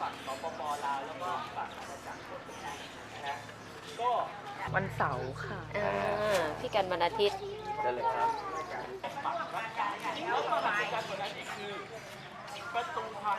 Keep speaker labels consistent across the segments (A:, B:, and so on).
A: ฝั่งสปปลาวแล้วก็ฝั่งอาณาจักรนะฮะก็
B: วันเสาร์ค่ะ
C: อ่าพี่กันวันอาทิตย์
A: ได้เลยครับแล้วก็หลังจากการเปิดร้านนี้คือประตูทาง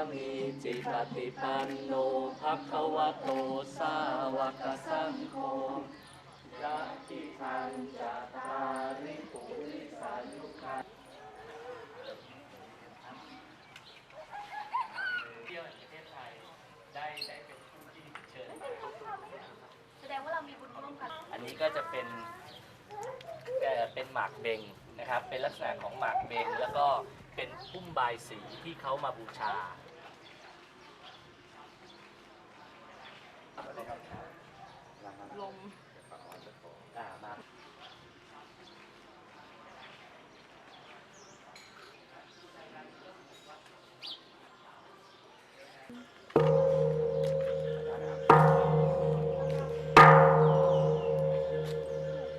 A: าลิโกเอหิปัสสิโกโอปะนะยิโกปัจจัตตังเวทิตปฏิปันโนภะคะวะโตสาวกสังโฆยะติทันจัตาริปุริสายุคาเที่ยวในประเทศไทยได้ได้เป็นผู้ที่เชิญ
C: แสดงว่าเรามีบุญร่วมกัน
A: อันนี้ก็จะเป็นเอ่เป็นหมากเบงนะครับ เป็นลักษณะของหมากเบงแล้วก็เป็นพุ่มบายสีที่เขามาบูชา